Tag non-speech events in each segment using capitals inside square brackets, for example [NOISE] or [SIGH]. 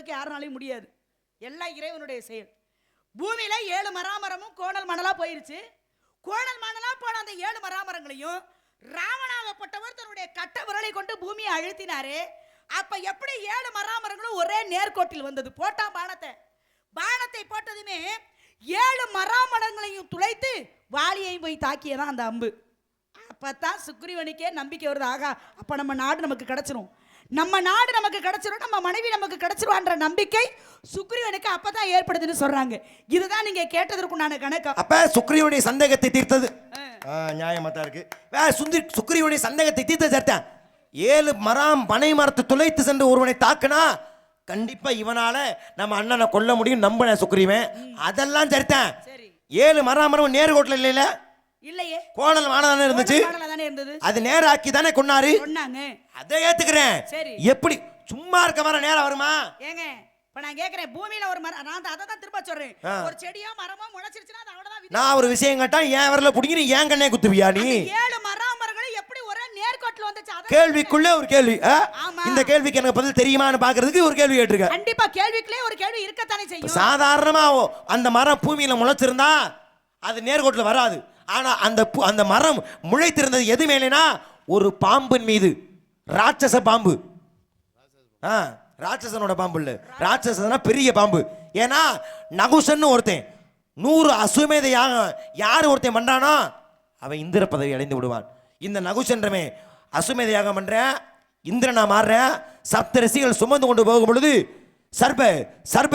தடுக்கிறதுக்கு யாருனாலையும் முடியாது. எல்லாம் இறைவனுடைய செயல். பூமியில ஏழு மராமரமும் கோணல் மணலா போயிருச்சு. கோணல் மணலா போன அந்த ஏழு மராமரங்களையும் ராவணாகப்பட்டவர் தன்னுடைய கட்ட விரலை கொண்டு பூமியை அழுத்தினாரு. அப்ப எப்படி ஏழு மராமரங்களும் ஒரே நேர்கோட்டில் வந்தது? போட்டான் பானத்தை. பானத்தை போட்டதுமே ஏழு மராமரங்களையும் துளைத்து வாலியையும் போய் தாக்கியதான் அந்த அம்பு. அப்பதான் சுக்ரீவனுக்கே நம்பிக்கை வருது. ஆகா அப்ப நம்ம நாடு நமக்கு கிடைச்சிரும். நம்ம நாடு நமக்கு கிடைச்சிரும் நம்ம மனைவி நமக்கு கிடைச்சிருவான்ற நம்பிக்கை சுக்ரீவனுக்கு அப்பதான் ஏற்படுதுன்னு சொல்றாங்க. இதுதான் நீங்க கேட்டதற்குண்டான கணக்கம். அப்ப சுக்ரீவனுடைய சந்தேகத்தை தீர்த்தது. நியாயமா தான் இருக்கு. வே, சுந்தரி சுக்ரீவனுடைய சந்தேகத்தை தீர்த்தது சரித்தான் ஏழு மரம் பனை மரத்தை துளைத்து சென்று ஒருவனை தாக்குனா கண்டிப்பா இவனால நம்ம அண்ணனை கொல்ல முடியும் நம்பின சுக்ரீவன். அதெல்லாம் சரித்தான் சரி. ஏழு மரம் மரம் நேர்கோட்டில் இல்லைல்ல? இல்லையே. கோணல் மானதானே இருந்துச்சு? மாடலா தானே இருந்தது? அது நேராக்கி தானே கொன்னாரு சொன்னாங்க. அதை ஏத்துக்கிறேன். சரி. எப்படி? சும்மா இருக்க வர நேரம் வருமா? ஏங்க இப்ப நான் கேக்குறேன் பூமியில ஒரு மரம் நான் அதை தான் திரும்ப சொல்றேன். ஒரு செடியோ மரமோ முளைச்சிருச்சுன்னா அது அவ்வளவுதான். நான் ஒரு விஷயம் கேட்டா ஏன் வரல பிடிங்கி ஏன் கண்ணே குத்துவியா நீ? ஏழு மராமரங்களும் எப்படி ஒரே நேர்கோட்டில் வந்துச்சு? கேள்விக்குள்ளே ஒரு கேள்வி. இந்த கேள்விக்கு எனக்கு பதில் தெரியுமான்னு பாக்குறதுக்கு ஒரு கேள்வி கேட்டிருக்க. கண்டிப்பா கேள்விக்குள்ளே ஒரு கேள்வி இருக்கத்தானே செய்யும். சாதாரணமா அந்த மரம் பூமியில முளைச்சிருந்தா அது நேர்கோட்டில் வராது. ஆனால் அந்த அந்த மரம் முளைத்திருந்தது எது மேலேனா? ஒரு பாம்பின் மீது. ராட்சச பாம்பு. ஆ ராட்சசனோட பாம்பு இல்லை. ராட்சசனா பெரிய பாம்பு. ஏன்னா நகுசன்னு ஒருத்தன். நூறு அசுமேத யாகம் யார் ஒருத்தன் பண்றானோ அவன் இந்திர பதவி அடைந்து விடுவான். இந்த நகுசன்றமே அசுமேத யாகம் பண்றேன் இந்திரனா மாறுறேன் சப்த ரிஷிகள் சுமந்து கொண்டு போகும் பொழுது சர்ப சர்ப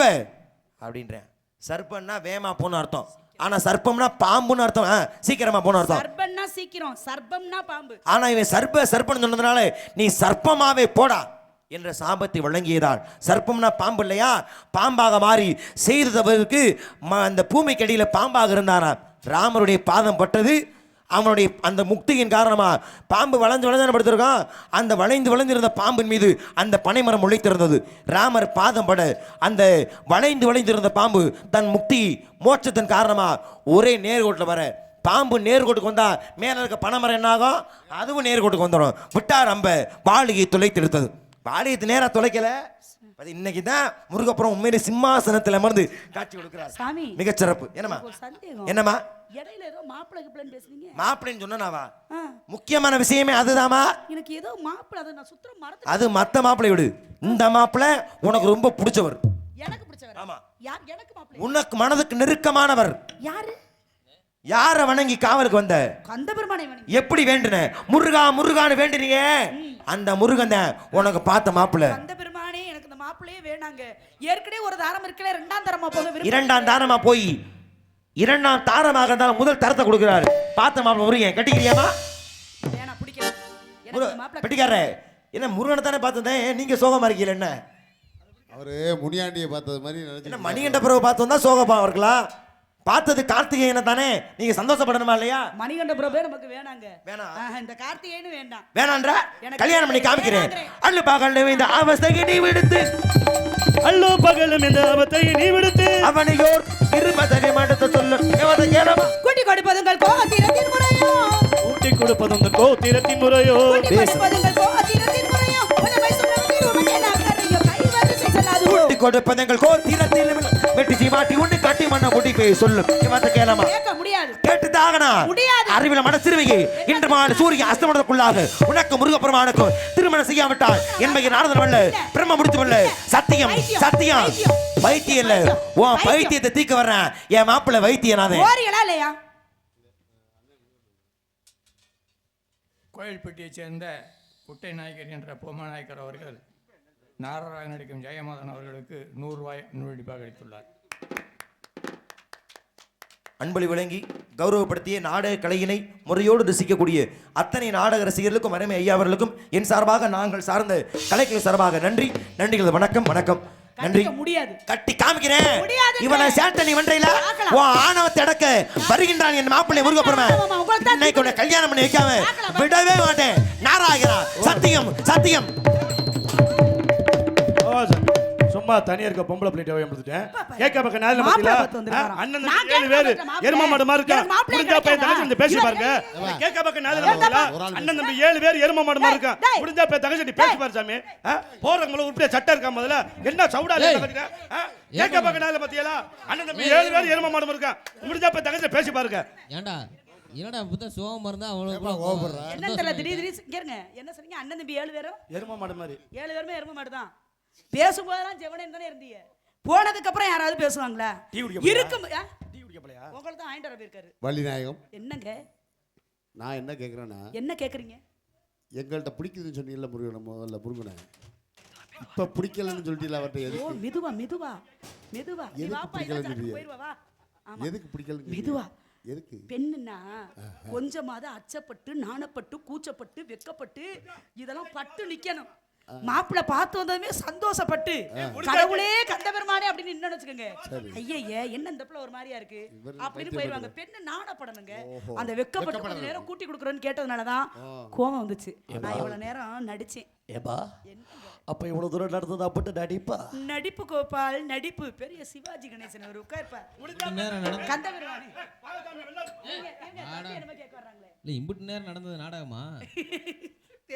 அப்படின்றேன். சர்பன்னா வேமா போன்னு அர்த்தம். ஆனா சர்ப்பம்னா பாம்புன்னு அர்த்தம். சீக்கிரமா போன அர்த்தம். சர்பம்னா சீக்கிரம். சர்ப்பம்னா பாம்பு. ஆனா இவன் சர்ப்ப சர்ப்பன்னு சொன்னதுனால நீ சர்ப்பமாவே போடா என்ற சாபத்தை வழங்கியதால். சர்ப்பம்னா பாம்பு இல்லையா? பாம்பாக மாறி செய்ததவருக்கு ம- அந்த பூமிக்கு அடியில பாம்பாக இருந்தாரா ராமருடைய பாதம் பட்டது. அவனுடைய அந்த முக்தியின் காரணமா பாம்பு வளைஞ்சு வளைஞ்சு படுத்திருக்கான்? அந்த வளைந்து வளைந்திருந்த பாம்பின் மீது அந்த பனைமரம் முளைத்திருந்தது. ராமர் பாதம் பட அந்த வளைந்து வளைந்திருந்த பாம்பு தன் முக்தி மோட்சத்தின் காரணமா ஒரே நேர்கோட்டில் வர. பாம்பு நேர்கோட்டுக்கு வந்தா மேல இருக்க பனைமரம் என்ன ஆகும் அதுவும் நேர்கோட்டுக்கு வந்துடும். விட்டார் அம்ப. வாளியை துளைத்து எடுத்தது வாளியத்தை நேரா துளைக்கல. இன்னைக்கு தான் முருகப்புறம் உண்மையிலே சிம்மாசனத்தில் அமர்ந்து காட்சி கொடுக்கிறார். மிகச்சிறப்பு. என்னம்மா? என்னம்மா? இடையில ஏதோ மாப்பிள்ளை கிப்பிள்ளைன்னு பேசுறீங்க மாப்பிள்ளைன்னு சொன்னாவா ஆ, முக்கியமான விஷயமே அதுதாம்மா. எனக்கு ஏதோ மாப்பிள்ளை அதை நான் சுத்தம் மறந்து அது மத்த மாப்பிள்ளை விடு. இந்த மாப்பிள்ளை உனக்கு ரொம்ப பிடிச்சவர். எனக்கு பிடிச்சவர். ஆமா. யார் எனக்கு மாப்பிள்ளை? உனக்கு மனதுக்கு நெருக்கமானவர். யாரு? யாரை வணங்கி காவலுக்கு வந்த? கந்த பெருமானை எப்படி வேண்டுன? முருகா முருகான்னு வேண்டினீங்க. அந்த முருகன் உனக்கு பார்த்த மாப்பிள்ளை. கந்த பெருமானே எனக்கு இந்த மாப்பிள்ளையே வேணாங்க. ஏற்கனவே ஒரு தாரம் இருக்கல ரெண்டாம் தரமா போக. இரண்டாம் தாரமா போய் இரண்டாம் தாரமாக இருந்தாலும் முதல் தரத்தை கொடுக்கிறாரு. பார்த்த மாப்பிள்ளை முருகன் கட்டிக்கிறியாமா பெட்டிக்காரே என்ன முருகனை தானே பார்த்தேன் நீங்க சோகமா இருக்கீங்க என்ன? அவரு முனியாண்டியை பார்த்தது மாதிரி என்ன மணிகண்ட பிறகு பார்த்து வந்தா சோகமா இருக்கலாம் பார்த்தது கார்த்திகேயனை தானே? நீங்க சந்தோஷப்படணுமா இல்லையா? மணிகண்ட பிரபே நமக்கு வேணாங்க. வேணாம். இந்த கார்த்திகேயனு வேண்டாம். வேணான்ற? எனக்கு கல்யாணம் பண்ணி காமிக்கிறேன். அள்ளு பாகல் இந்த அவஸ்தையை நீ விடுத்து. அல்லோ பகலும் இந்த அவத்தை நீ விடுத்து. அவனையோர் இருபதகை மாட்டத்தை சொல்லு. எவதை கேளமா கூட்டி கொடுப்பதுங்கள் கோத்திரத்தின் முறையோ. ஊட்டி கொடுப்பதும் இந்த கோத்திரத்தின் முறையோ. கூட்டி கொடுப்பதுங்கள் கோத்திரத்தின் முறையோ செல்லாது கூட்டி கொடுப்பதங்கள் கோத்திரத்தில் வெட்டி சீமாட்டி உன்னை கட்டி மண்ண கூட்டி போய் சொல்லு இவத்தை கேளமா. கேட்க முடியாது. கேட்டுதாகனா? முடியாது. அறிவில மனசிறுவையை இன்று மாலை சூரிய அஸ்தமனத்துக்குள்ளாக உனக்கு முருகப்பெருமானுக்கு திருமணம் செய்யாவிட்டால் என்பதை நாரதன் வல்ல பிரம்ம முடித்து வல்ல? சத்தியம் சத்தியம். வைத்தியம். இல்ல. உன். பைத்தியத்தை தீக்க வர்றேன். என் மாப்பிள்ளை வைத்தியனாதே ஓரியலா இல்லையா? கோயில்பட்டியைச் சேர்ந்த குட்டை நாயக்கர் என்ற பொம்மநாயக்கர் அவர்கள் நாராயண நடிக்கும் ஜெயமாதன் அவர்களுக்கு நூறு ரூபாய் அன்பளிப்பாக அளித்துள்ளார். அன்பளி வழங்கி கௌரவப்படுத்திய நாடக கலையினை முறையோடு ரசிக்கக்கூடிய அத்தனை நாடக ரசிகர்களுக்கும் அருமை ஐயா அவர்களுக்கும் என் சார்பாக நாங்கள் சார்ந்த கலைக்கு சார்பாக நன்றி. நன்றிகள் வணக்கம் வணக்கம். நன்றி. முடியாது. கட்டி காமிக்கிறேன். இவனை சேட்டை நீ வென்றையில. உன் ஆணவத்தை அடக்க வருகின்றான் என் மாப்பிள்ளை முருகப்பெருமை இன்னைக்கு உன்னை கல்யாணம் பண்ணி வைக்காம. விடவே மாட்டேன். நாராயணா சத்தியம் சத்தியம். சும்மா தனியா இருக்க பொம்பளை பிள்ளைட்ட ஏமாந்துட்டேன் பாப்பா. கேட்க பக்கம் நேரில் மாப்பிள்ளை பாத்தீங்களா பார்த்து வந்திருக்காராம். அண்ணன் நான் தம்பி ஏழு பேரு. எரும மாடு மாதிரி இருக்கா முடிஞ்சா போய்? தங்கச்சி பேசி பாருங்க. கேட்க பக்கம் ஒரு ஆள் அண்ணன் தம்பி ஏழு பேர் எரும மாடு மாதிரி இருக்கா. முடிஞ்சா போய் தங்கச்சி பேசி பாரு சாமி. முதல்ல உருப்படியா சட்டை இருக்கா முதல்ல? என்ன சவுடா கேட்க பக்கம் நேரில் பாத்தீங்களா அண்ணன் தம்பி ஏழு பேர் எரும மாடு மாதிரி இருக்கா முடிஞ்சா போய் தங்கச்சி பேசி பாருங்க. ஏன்டா? என்னடா புத்த சோகம் இருந்தா ஏப்பா, கோவப்படுற? என்ன தெரியல திடீர் திடீர் இருங்க என்ன சொன்னீங்க? அண்ணன் தம்பி ஏழு பேரும் எரும மாடு மாதிரி ஏழு பேருமே எரும மாடு தான் பேசும்போதெல்லாம் ஜெவனே தானே இருந்தீங்க. போனதுக்கு அப்புறம் யாராவது பேசுவாங்களா? இருக்கும் ஆ? டீ குடிக்க போலையா உங்களை தான் போயிருக்காரு. வள்ளிநாயகம். என்னங்க? நான் என்ன கேட்குறேன்னா என்ன கேக்குறீங்க? எங்கள்கிட்ட பிடிக்குதுன்னு சொன்னீங்கல்ல முருகனை முதல்ல முருகனை. இப்போ பிடிக்கலன்னு சொல்லிட்டீங்களா அவர்கிட்ட எதுக்கு? மெதுவா மெதுவா மெதுவா. எதுக்கு பிடிக்கலன்னு எதுக்கு பிடிக்கலன்னு மெதுவா. எதுக்கு? பெண்ணுன்னா கொஞ்சமாவது அச்சப்பட்டு நாணப்பட்டு கூச்சப்பட்டு வெக்கப்பட்டு இதெல்லாம் பட்டு நிக்கணும். மாப்பிள்ளை பார்த்து வந்ததுமே சந்தோஷப்பட்டு கடவுளே கந்த பெருமானே அப்படின்னு நின்னு வச்சுக்கோங்க ஐயய்ய என்ன இந்த பிள்ளை ஒரு மாதிரியா இருக்கு? அப்படின்னு போயிருவாங்க. பெண்ணு நாணப்படணுங்க. அந்த வெக்கப்பட்டு கொஞ்ச நேரம் கூட்டி கொடுக்குறோன்னு கேட்டதுனாலதான் கோவம் வந்துச்சு. நான் இவ்வளவு நேரம் நடிச்சேன். ஏப்பா? அப்ப இவ்வளவு தூரம் நடந்தது? அப்பட்டு நடிப்பா? நடிப்பு கோபால் நடிப்பு பெரிய சிவாஜி கணேசன் அவர் உட்கார்ப்பார். கந்த பெருமானே. இல்ல இம்புட்டு நேரம் நடந்தது நாடகமா? [LAUGHS]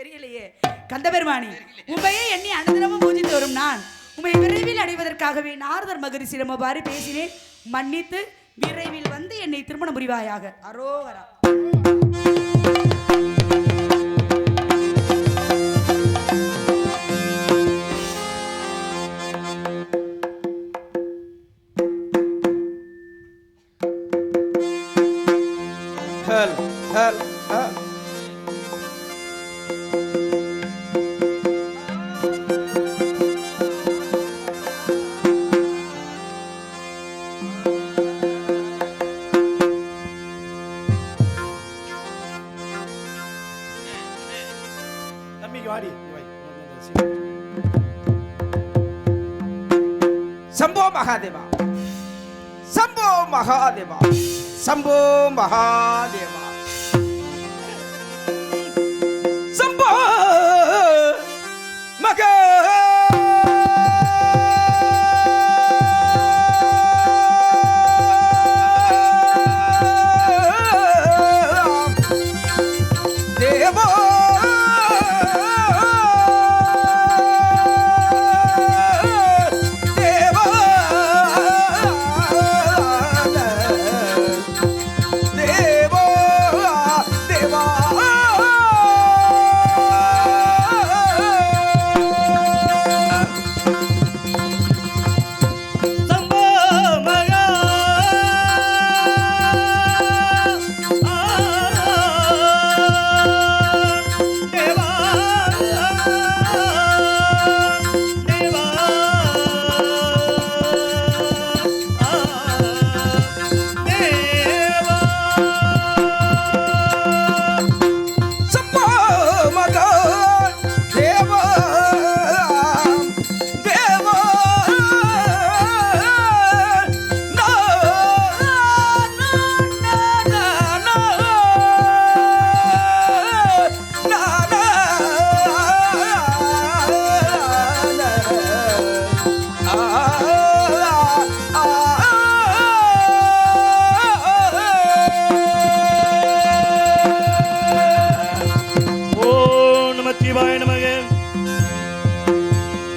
தெரியலையே. கந்தபெருமானி உண்மையே எண்ணி அனுதினமும் பூஜித்து வரும் நான். உண்மை விரைவில் அடைவதற்காகவே நாரதர் மகரிஷி அவ்வாறு பேசினேன். மன்னித்து விரைவில் வந்து என்னை திருமணம் புரிவாயாக. அரோகரா. शंभो महादेवा शंभो महादेवा शंभो महादेवा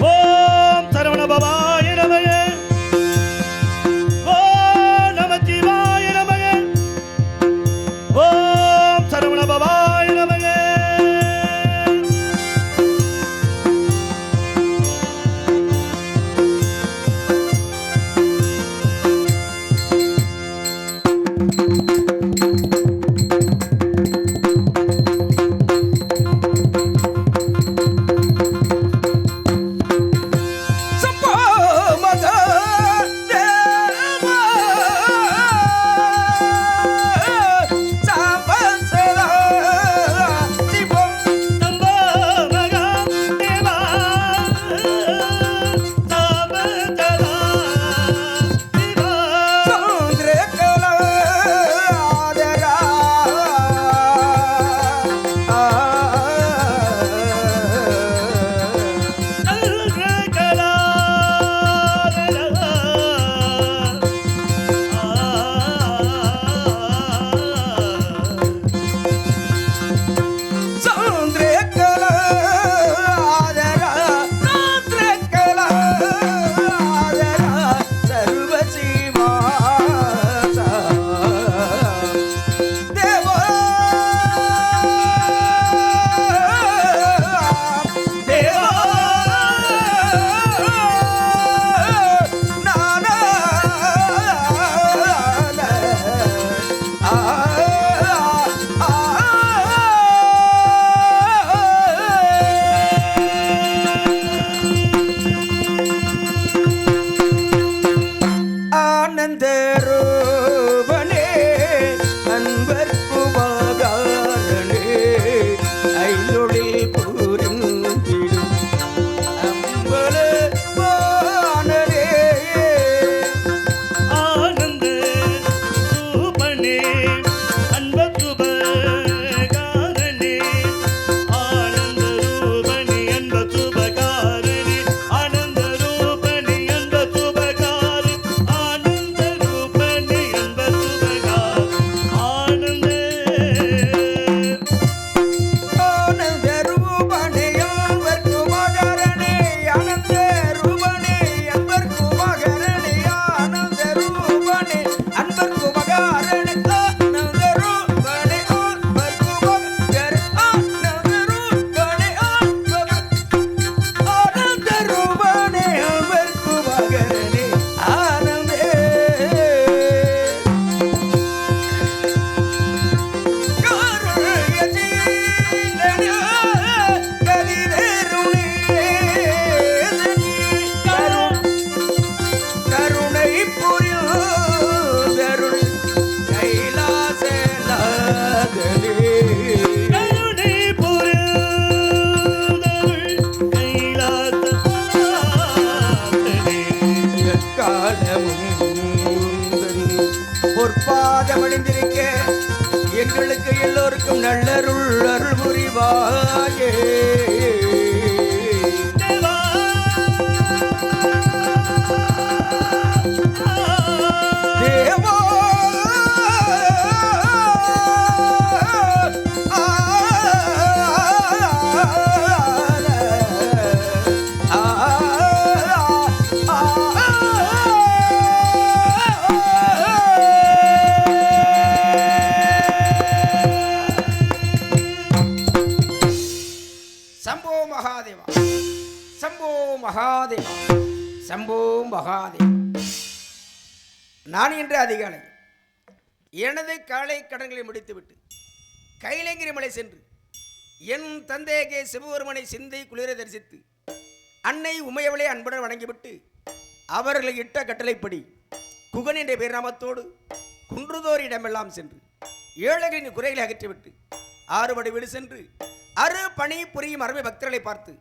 ஓம் சரவண பவா. yeah. நான் இன்று அதிகாலை. எனது காலை கடன்களை முடித்துவிட்டு கைலங்கிரி மலை சென்று என் தந்தையகே சிவபெருமனை சிந்தை குளிர தரிசித்து அன்னை உமையவளை அன்புடன் வணங்கிவிட்டு அவர்களை இட்ட கட்டளைப்படி குகன் என்ற பேர்நாமத்தோடு குன்றுதோர் இடமெல்லாம் சென்று ஏழைகளின் குறைகளை அகற்றிவிட்டு ஆறுபடை வீடு சென்று அறு பணி புரியும் அருமை பக்தர்களை பார்த்து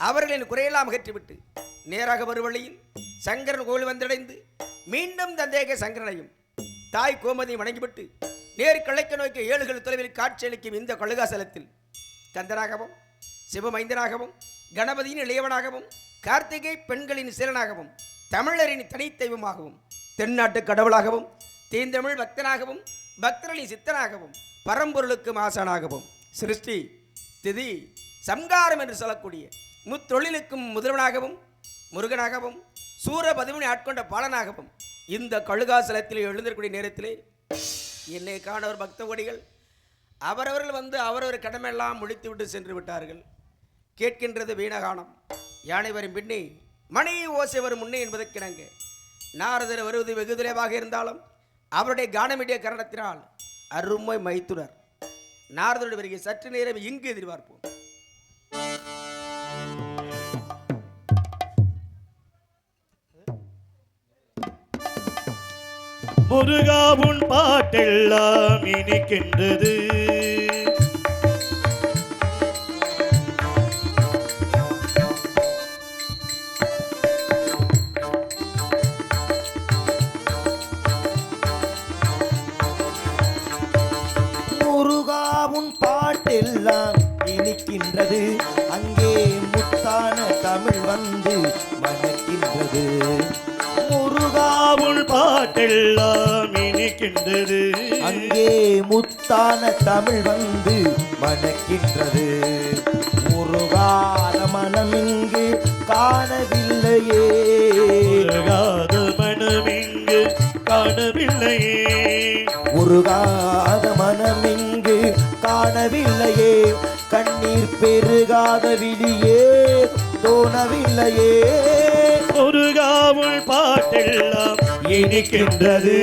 அவர்களின் குறையெல்லாம் அகற்றிவிட்டு நேராக வருவழியில் சங்கரன் கோவில் வந்தடைந்து மீண்டும் தந்தேக சங்கரனையும் தாய் கோமதியும் வணங்கிவிட்டு நேர் கிழக்கு நோக்கி ஏழுகள் தொலைவில் காட்சியளிக்கும் இந்த கழுகாசலத்தில் கந்தனாகவும் சிவமைந்தனாகவும் கணபதியின் இளையவனாகவும் கார்த்திகை பெண்களின் சீரனாகவும் தமிழரின் தனித்தெய்வமாகவும் தென்னாட்டு கடவுளாகவும் தீந்தமிழ் பக்தனாகவும் பக்தர்களின் சித்தனாகவும் பரம்பொருளுக்கு மாசானாகவும் சிருஷ்டி திதி சம்காரம் என்று சொல்லக்கூடிய முத்தொழிலுக்கும் முதல்வனாகவும் முருகனாகவும் சூர பதுமனை ஆட்கொண்ட பாலனாகவும் இந்த கழுகாசலத்தில் எழுந்திருக்கூடிய நேரத்திலே என்னை காணவர் பக்த கொடிகள் அவரவர்கள் வந்து அவரவர் கடமையெல்லாம் முடித்துவிட்டு சென்று விட்டார்கள். கேட்கின்றது வீணகானம் யானை வரும் பின்னே மணி ஓசை வரும் முன்னே என்பதற்கிணங்க நாரதர் வருவது வெகு தொலைவாக இருந்தாலும் அவருடைய கானமிடிய கரணத்தினால் அருமை மைத்துனர். நாரதருடைய வருகை சற்று நேரம் இங்கு எதிர்பார்ப்போம். முருகாவுன் பாட்டெல்லாம் இனிக்கின்றது. முருகாவும் பாட்டெல்லாம் இனிக்கின்றது. அங்கே முத்தான தமிழ் வந்து மணக்கின்றது. முருகாவுன் பாட்டெல்லாம் இனிக்கின்றது அங்கே முத்தான தமிழ் வந்து மணக்கின்றது. முருகாத மனம் இங்கு காணவில்லையே. முருகாத மனமிங்கு காணவில்லையே. உருகாத மனம் இங்கு காணவில்லையே. கண்ணீர் பெருகாத விழியே. தோணவில்லையே. முருகாவுள் பாட்டெல்லாம் இனிக்கின்றது.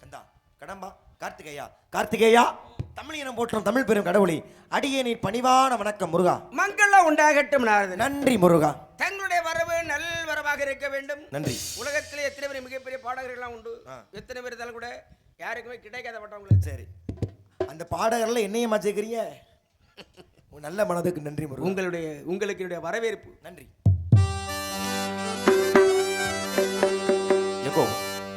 கந்தா கடம்பா கார்த்திகேயா கார்த்திகேயா தமிழ் இனம் போற்றும் தமிழ் பெரும் கடவுளே அடியேனின் பணிவான வணக்கம் முருகா. மங்களம் உண்டாகட்டும் நன்றி முருகா. தங்களுடைய வரவு நல் வரவாக இருக்க வேண்டும். நன்றி. உலகத்திலே எத்தனை பேர் மிகப்பெரிய பாடகர்கள்லாம் உண்டு. எத்தனை பேர் இருந்தாலும் கூட யாருக்குமே கிடைக்காத பட்டவங்களுக்கு சரி. அந்த பாடகர்ல என்னையமா சேர்க்கிறீங்க நல்ல மனதுக்கு நன்றி முருகா. உங்களுடைய உங்களுக்கு என்னுடைய வரவேற்பு. நன்றி. எக்கோ.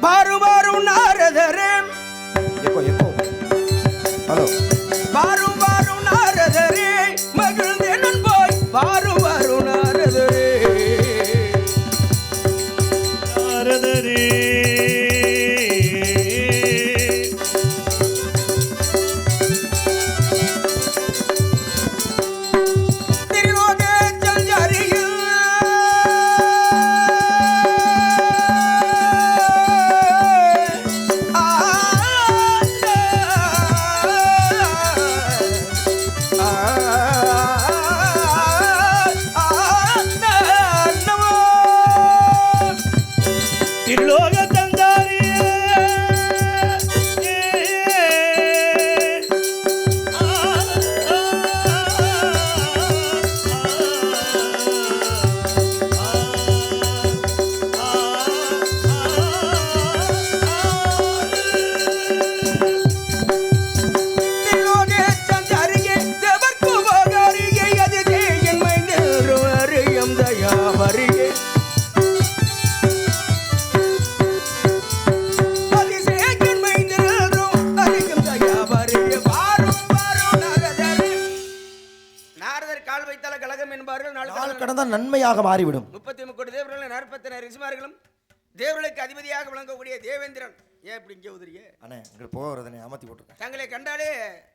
பாரு பாரு நாரதரே. Echo echo. ஹலோ. நாற்பத்தி ரிசிமார்களும் தேவர்களுக்கு அதிபதியாக விளங்கக்கூடிய தேவேந்திரன். ஏன் இப்படி இங்கே உதிரியே? அண்ணே இங்க போகிறதனே அமர்த்தி போட்டிருக்கேன். தங்களை கண்டாலே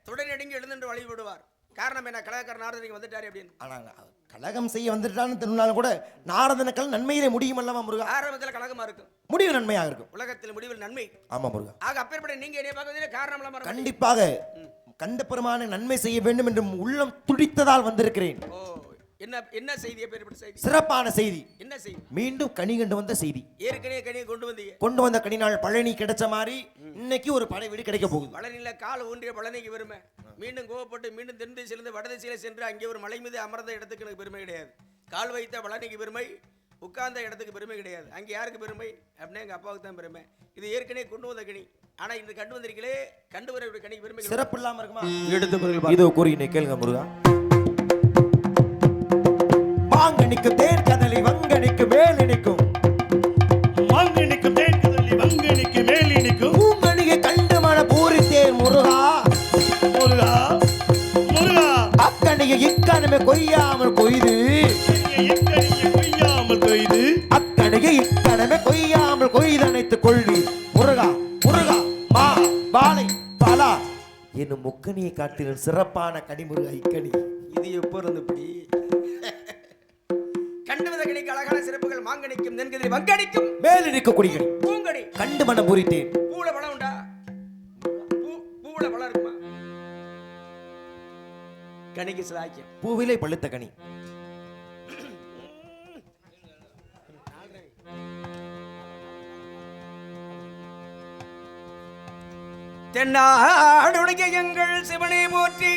தொடர்நடுங்கி எழுந்து வழி விடுவார் காரணம் என்ன? கலாக்கார நாரதனிக்கு வந்துட்டாரு அப்படின்னு. ஆனால் கலகம் செய்ய வந்துட்டான்னு திருநாளும் கூட நாரதனுக்கள் நன்மையிலே முடியும் அல்லவா முருகா? ஆரம்பத்தில் கலகமா இருக்கும். முடிவு நன்மையாக இருக்கும். உலகத்தில் முடிவில் நன்மை. ஆமா முருகா. ஆக அப்பேற்பட்ட நீங்க என்னைய பார்க்கறதுல காரணம் இல்லாம இருக்க கண்டிப்பாக கண்ட பெருமான நன்மை செய்ய வேண்டும் என்று உள்ளம் துடித்ததால் வந்திருக்கிறேன். ஓ என்ன என்ன செய்தி? எப்பேற்பட்ட செய்தி? சிறப்பான செய்தி. என்ன செய்தி? மீண்டும் கனி கண்டு வந்த செய்தி. ஏற்கனவே கனியை கொண்டு வந்தீங்க. கொண்டு வந்த கனிநாள் பழனி கிடைச்ச மாதிரி இன்னைக்கு ஒரு படை வீடு கிடைக்க போகுது. பழனியில் கால் ஊன்றிய பழனிக்கு பெருமை. மீண்டும் கோவப்பட்டு மீண்டும் தென் திசையிலிருந்து வட திசையில சென்று அங்கே ஒரு மலை மீது அமர்ந்த இடத்துக்கு எனக்கு பெருமை கிடையாது. கால் வைத்த பழனிக்கு பெருமை உட்கார்ந்த இடத்துக்கு பெருமை கிடையாது. அங்கே யாருக்கு பெருமை? அப்படின்னா எங்கள் அப்பாவுக்கு தான் பெருமை. இது ஏற்கனவே கொண்டு வந்த கனி. ஆனால் இந்த கண்டு வந்திருக்கீங்களே கண்டு வர கனிக்கு பெருமை. சிறப்பு இல்லாம இருக்குமா? எடுத்து இதோ கூறுகிறேன் கேளுங்க முருகா. மாங்கனிக்கு தேன் கதலி வங்கனிக்கு மேலினிக்கும். மாங்கனிக்கு தேன் கதலி வங்கனிக்கு மேலினிக்கும். பூங்கனிக்கு கண்டு மன பூரித்தேன் முருகா. முருகா முருகா. அக்கனிக்கு இக்கனமே கொய்யாமல் கொய்து. எக்கனிய கொய்யாமல் கொய்து. அக்கனிக்கு இக்கனமே கொய்யாமல் கொய்தனைத்துக் கொள்வி. முருகா முருகா மா பாலை பாலா. என்னும் முக்கனியை காட்டிலும் சிறப்பான கனிமுருகா இக்கனி. இது எப்போ இருந்து சிறப்புகள் மாங்கனிக்கும் நென்கதிரி வங்கனிக்கும் மேலினிக்க குடிகனி பூங்கனி கண்டு மனம் பூரித்தேன். பூவுல பழம் உண்டா? பூ பூவுல பழம் இருக்குமா? கனிக்கு சிலாக்கியம். பூவிலை பழுத்த கனி. தென்னாடுடைய எங்கள் சிவனை போற்றி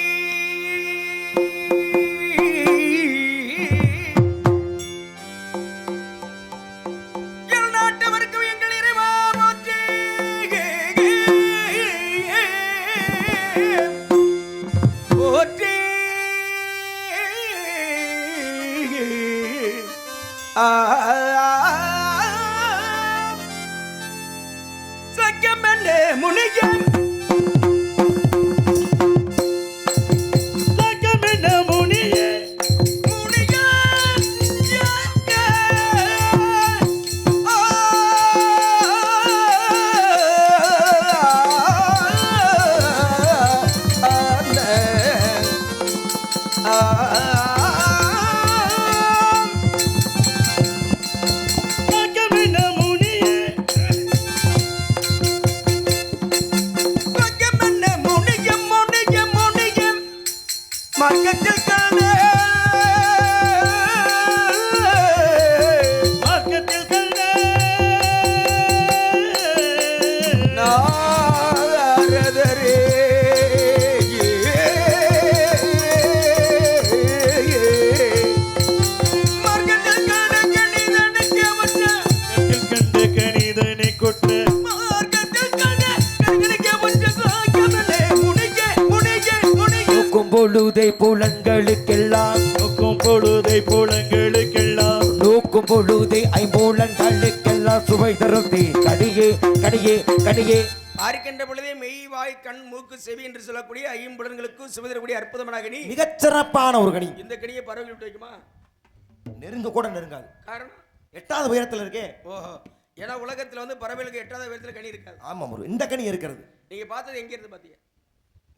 பொழுதை புலன்களுக்கெல்லாம் நோக்கும் பொழுதை புலங்களுக்கெல்லாம் நோக்கும் பொழுதை ஐம்பூலன்களுக்கெல்லாம் சுவை தரும் தீ கடியே கடியே கடியே பார்க்கின்ற பொழுதே மெய் வாய் கண் மூக்கு செவி என்று சொல்லக்கூடிய ஐம்புலன்களுக்கும் சுமதிரக்கூடிய அற்புதமான கனி. மிகச் சிறப்பான ஒரு கனி. இந்த கனியை பறவை விட்டு வைக்குமா? நெருங்க கூட நெருங்காது. காரணம்? எட்டாவது உயரத்துல இருக்கே. ஓஹோ. ஏன்னா உலகத்துல வந்து பறவைகளுக்கு எட்டாவது விதத்துல கனி இருக்காது. ஆமா முரு இந்த கனி இருக்கிறது. நீங்க பார்த்தது எங்க இருந்து பாத்தீங்க?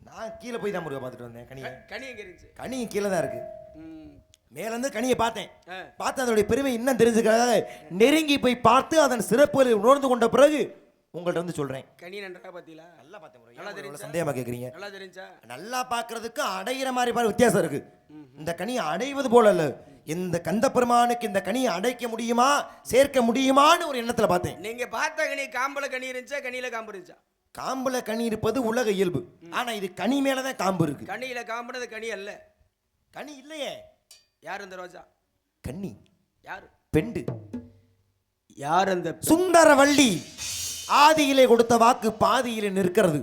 நான் கீழே போய் தான் முருகா பார்த்துட்டு வந்தேன் கனியை. கனி எங்க இருந்துச்சு? கனி கீழே தான் இருக்கு. ம். மேல இருந்து கனியை பார்த்தேன். பார்த்து அதனுடைய பெருமை இன்னும் தெரிஞ்சுக்கிறதாக நெருங்கி போய் பார்த்து அதன் சிறப்புகளை உணர்ந்து கொண்ட பிறகு உங்கள்ட்ட வந்து சொல்றேன். கனி நன்றா பாத்தீங்களா நல்லா பார்த்தேன். நல்லா தெரிஞ்சா? சந்தேகமா கேக்குறீங்க? நல்லா தெரிஞ்சா? நல்லா பார்க்கிறதுக்கு அடையிற மாதிரி பாரு வித்தியாசம் இருக்கு. இந்த கனியை அடைவது போல அல்ல இந்த கந்த பெருமானுக்கு இந்த கனியை அடைக்க முடியுமா சேர்க்க முடியுமான்னு ஒரு எண்ணத்துல பார்த்தேன். நீங்க பார்த்த கனி காம்புல கனி இருந்துச்சா? கனியில காம்பு இருந்துச்சா? காம்புல கனி இருப்பது உலக இயல்பு. ஆனா இது கனி மேலதான் காம்பு இருக்கு. கனியில காம்புனது கனி அல்ல. கனி இல்லையே. யார் இந்த ரோஜா? கன்னி. யாரு? பெண்டு. யார் அந்த சுந்தரவள்ளி ஆதியிலே கொடுத்த வாக்கு பாதியிலே நிற்கிறது.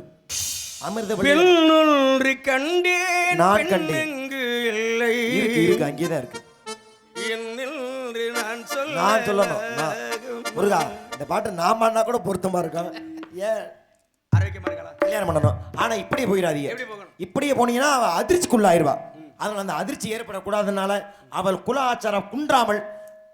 அமிர்தவள்ளி கண்டேன் நான் கண்டேன். இல்லை? இருக்கு இருக்கு அங்கேதான் இருக்கு. என்னென்று நான் சொல்ல நான் சொல்லணும். முருகா இந்த பாட்டு நான் பாடினா கூட பொருத்தமா இருக்கும் ஏன்? கல்யாணம் பண்ணணும் ஆனா இப்படியே போயிடாதீங்க? இப்படியே போனீங்கன்னா அவ அதிர்ச்சிக்குள்ளாயிருவா. அதனால் அந்த அதிர்ச்சி ஏற்படக்கூடாதனால அவள் குல ஆச்சாரம் குன்றாமல்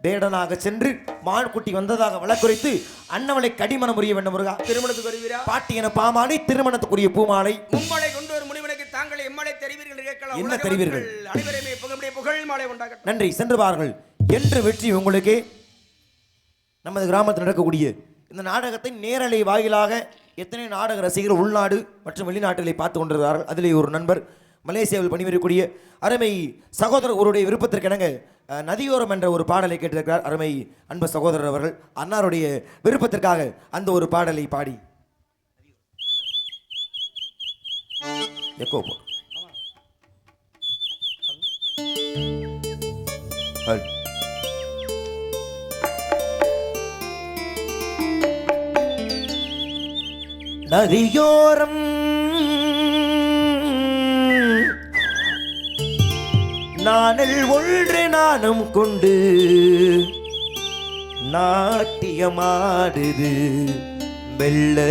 வேடனாக சென்று மான்குட்டி வந்ததாக வழக்குரைத்து அன்னவளை கடிமணம் புரிய வேண்டும் முருகா. திருமணத்துக்கு வருவீரா? பாட்டி என பாமாலை திருமணத்துக்குரிய பூமாலை. மும்மலை கொண்டு ஒரு முனிவனுக்கு தாங்கள் எம்மலை தெரிவீர்கள் கேட்கலாம். என்ன தெரிவீர்கள்? அனைவருமே புகழுடைய புகழ் மாலை உண்டாகட்டும். நன்றி. சென்று பாருங்கள். என்று வெற்றி உங்களுக்கு நமது கிராமத்தில் நடக்கக்கூடிய இந்த நாடகத்தை நேரலை வாயிலாக எத்தனை நாடக ரசிகர்கள் உள்நாடு மற்றும் வெளிநாடுகளை பார்த்து கொண்டிருந்தார்கள் அதிலே ஒரு நண்பர் மலேசியாவில் பணிபுரியக்கூடிய அருமை சகோதரர் அவருடைய விருப்பத்திற்கிணங்க நதியோரம் என்ற ஒரு பாடலை கேட்டிருக்கிறார் அருமை அன்பு சகோதரர் அவர்கள். அன்னாருடைய விருப்பத்திற்காக அந்த ஒரு பாடலை பாடி. எக்கோ போ நதியோரம் நானல் ஒன்று நானும் கொண்டு நாட்டியமாடுது வெள்ள.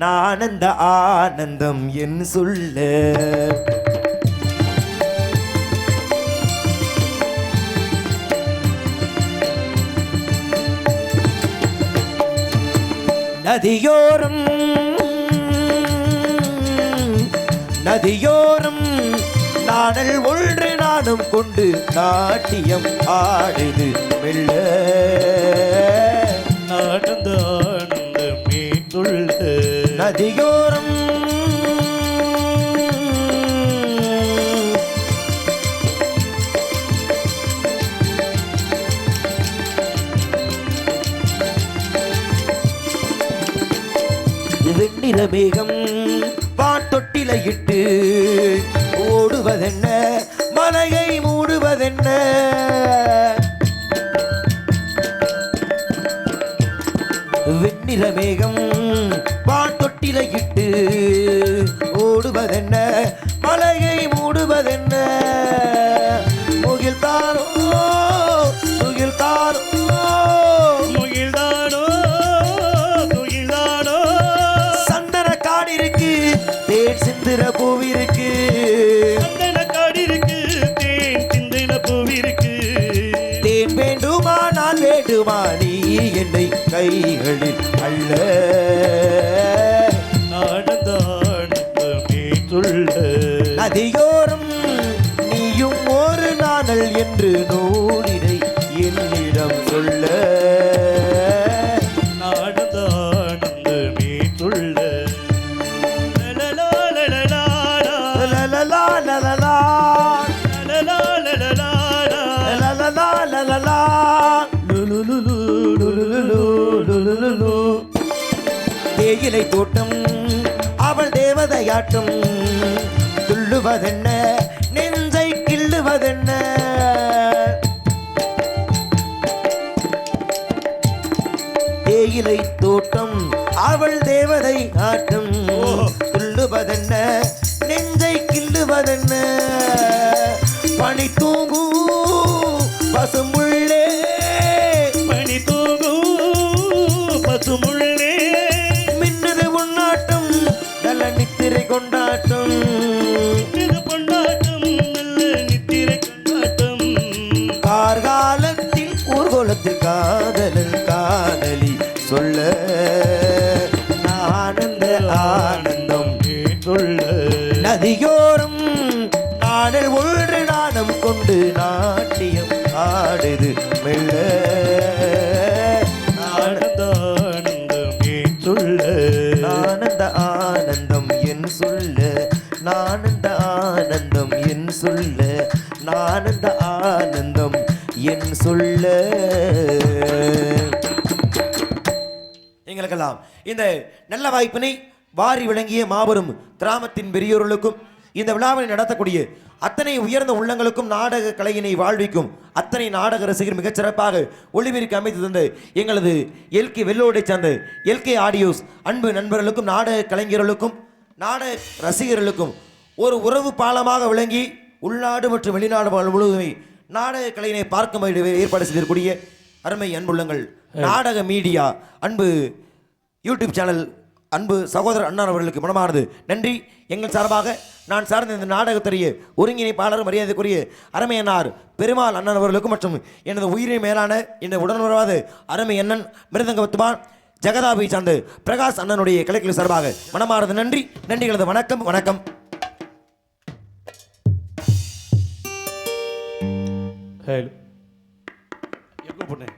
நானந்த ஆனந்தம் என் சொல்ல. நதியோரம். நதியோரம் நாடல் ஒன்று நானும் கொண்டு நாட்டியம் ஆடுது மெல்ல. ஆனந்த ஆனந்த மீண்டுள்ள நதியோரம் வெண்ணிற மேகம் பாட்டொட்டில இட்டு ஓடுவதென்ன? மலையை மூடுவதென்ன? வெண்ணிற மேகம் பாட்டொட்டில இட்டு ஓடுவதென்ன? மலையை மூடுவதென்ன? தேயிலை தோட்டம் அவள் தேவதையாட்டும் துள்ளுவதென்ன கொண்டாட்டம். இது கொண்டாட்டம் நல்ல நித்திரை கொண்டாட்டம். கார்காலத்தில் ஊர்கோலத்தில் காதலன் காதலி சொல்ல ஆனந்த ஆனந்தம் மீண்டுள்ள நதியோரம் நானந்த ஆனந்தம் என் சொல்ல. எங்களுக்கெல்லாம் இந்த நல்ல வாய்ப்பினை வாரி விளங்கிய மாபெரும் கிராமத்தின் பெரியோர்களுக்கும் இந்த விழாவினை நடத்தக்கூடிய அத்தனை உயர்ந்த உள்ளங்களுக்கும் நாடக கலையினை வாழ்விக்கும் அத்தனை நாடக ரசிகர் மிகச் சிறப்பாக ஒளிபெருக்கு அமைத்து தந்த எங்களது எல்கே வெள்ளோடை சேர்ந்த எல்கே ஆடியோஸ் அன்பு நண்பர்களுக்கும் நாடக கலைஞர்களுக்கும் நாடக ரசிகர்களுக்கும் ஒரு உறவு பாலமாக விளங்கி உள்நாடு மற்றும் வெளிநாடு முழுவதுமே நாடக கலையினை பார்க்கும் ஏற்பாடு செய்திருக்கூடிய அருமை அன்புள்ளங்கள். நாடக மீடியா அன்பு யூடியூப் சேனல் அன்பு சகோதரர் அண்ணா அவர்களுக்கு மனமானது நன்றி. எங்கள் சார்பாக நான் சார்ந்த இந்த நாடகத்துடைய ஒருங்கிணைப்பாளர் மரியாதைக்குரிய அருமையனார் பெருமாள் அண்ணன் அவர்களுக்கும் மற்றும் எனது உயிரின் மேலான இந்த உடனுறவாத அருமை அண்ணன் மிருதங்க ஜெகதாபை சார்ந்த பிரகாஷ் அண்ணனுடைய கிளைக்கில் சார்பாக மனமார்ந்த நன்றி. நன்றிகளது வணக்கம் வணக்கம். ஹேலு எங்கே பொண்ணு?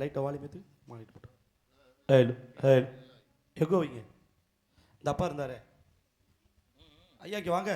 லைட்டை வாலி மேத்து மாறிட்டு போட்டோம் ஹேலு ஹேலு எங்கோ வைங்க இந்த அப்பா இருந்தாரே. ஐயாக்கு வாங்க.